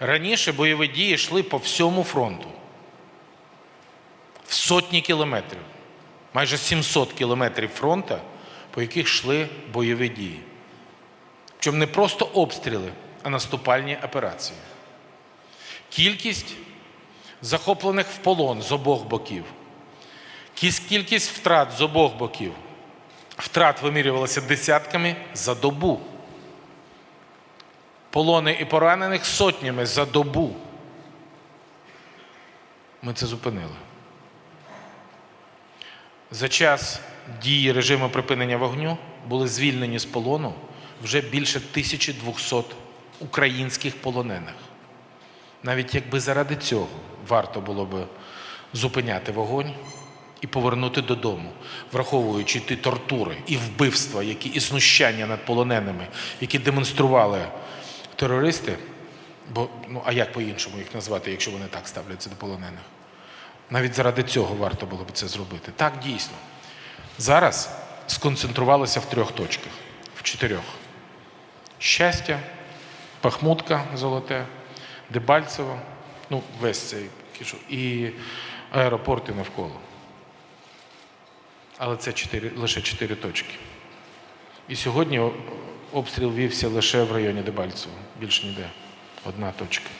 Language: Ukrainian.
Раніше бойові дії йшли по всьому фронту. В сотні кілометрів. Майже 700 кілометрів фронту, по яких йшли бойові дії. Причому не просто обстріли, а наступальні операції. Кількість захоплених в полон з обох боків. Кількість втрат з обох боків. Втрат вимірювалася десятками за добу. Полони і поранених сотнями за добу. Ми це зупинили. За час дії режиму припинення вогню були звільнені з полону вже більше 1200 українських полонених. Навіть якби заради цього варто було би зупиняти вогонь і повернути додому, враховуючи ті тортури і вбивства, які і знущання над полоненими, які демонстрували терористи. Бо ну а як по-іншому їх назвати, якщо вони так ставляться до полонених? Навіть заради цього варто було б це зробити. Так, дійсно. Зараз сконцентрувалися в трьох точках, в чотирьох: щастя, Пахмутка золоте, Дебальцево, ну, весь цей кішу, і аеропорти навколо. Але це чотири, лише чотири точки. І сьогодні обстріл вівся лише в районі Дебальцево, більше ніде. Одна точка.